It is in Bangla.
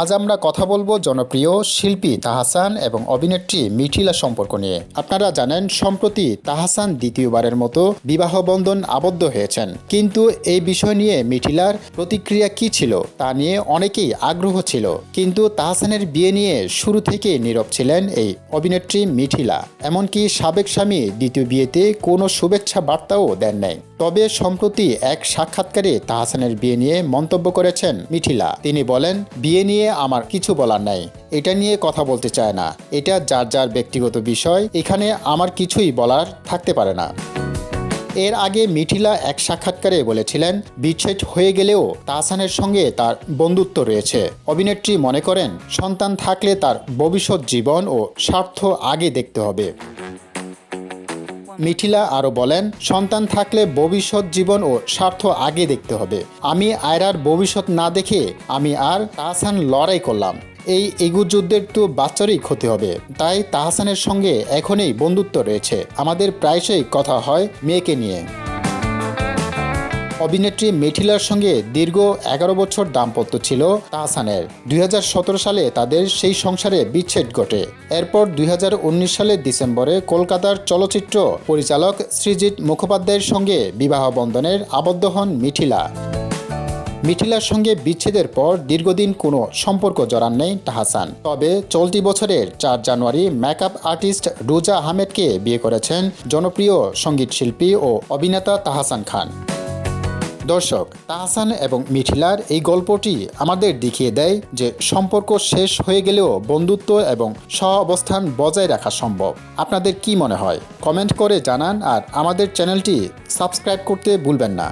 আজ আমরা কথা বলব জনপ্রিয় শিল্পী তাহাসান এবং অভিনেত্রী মিঠিলা সম্পর্ক নিয়ে। আপনারা জানেন, সম্প্রতি তাহাসান দ্বিতীয়বারের মতো বিবাহ বন্ধন আবদ্ধ হয়েছেন। কিন্তু এই বিষয় নিয়ে মিঠিলার প্রতিক্রিয়া কি ছিল তা নিয়ে অনেকেই আগ্রহ ছিল। কিন্তু তাহাসানের বিয়ে নিয়ে শুরু থেকে নীরব ছিলেন এই অভিনেত্রী মিঠিলা এমনকি সাবেক স্বামী দ্বিতীয় বিয়েতে কোনো শুভেচ্ছা বার্তাও দেন নাই। তবে সম্প্রতি এক সাক্ষাৎকারে তাহাসানের বিয়ে নিয়ে মন্তব্য করেছেন মিঠিলা তিনি বলেন, বিয়ে নিয়ে আমার কিছু বলার নাই। এটা নিয়ে কথা বলতে চায় না। এটা যার যার ব্যক্তিগত বিষয়, এখানে আমার কিছুই বলার থাকতে পারে না। এর আগে মিঠিলা এক সাক্ষাৎকারে বলেছিলেন, বিচ্ছেদ হয়ে গেলেও তাহসানের সঙ্গে তার বন্ধুত্ব রয়েছে। অভিনেত্রী মনে করেন, সন্তান থাকলে তার ভবিষ্যৎ জীবন ও স্বার্থ আগে দেখতে হবে। মিঠিলা আরও বলেন, সন্তান থাকলে ভবিষ্যৎ জীবন ও স্বার্থ আগে দেখতে হবে। আমি আয়রার ভবিষ্যৎ না দেখে আমি আর তাহসান লড়াই করলাম। এই এগু যুদ্ধের তো বাচ্চারই ক্ষতি হবে। তাই তাহসানের সঙ্গে এখনই বন্ধুত্ব রয়েছে। আমাদের প্রায়শই কথা হয় মেয়েকে নিয়ে। অভিনেত্রী মিঠিলার সঙ্গে দীর্ঘ এগারো বছর দাম্পত্য ছিল তাহসানের। দুই হাজার সতেরো সালে তাদের সেই সংসারে বিচ্ছেদ ঘটে। এরপর দুই হাজার উনিশ সালের ডিসেম্বরে কলকাতার চলচ্চিত্র পরিচালক সৃজিৎ মুখোপাধ্যায়ের সঙ্গে বিবাহ বন্ধনের আবদ্ধ হন মিঠিলা মিঠিলার সঙ্গে বিচ্ছেদের পর দীর্ঘদিন কোনো সম্পর্ক জড়ান নেই তাহাসান। তবে চলতি বছরের চার জানুয়ারি মেকআপ আর্টিস্ট রোজা আহমেদকে বিয়ে করেছেন জনপ্রিয় সংগীত শিল্পী ও অভিনেতা তাহাসান খান। দর্শক, তাহসান এবং মিঠিলার এই গল্পটি আমাদের দেখিয়ে দেয় যে সম্পর্ক শেষ হয়ে গেলেও বন্ধুত্ব এবং সহ অবস্থান বজায় রাখা সম্ভব। আপনাদের কি মনে হয়? কমেন্ট করে জানান আর আমাদের চ্যানেলটি সাবস্ক্রাইব করতে ভুলবেন না।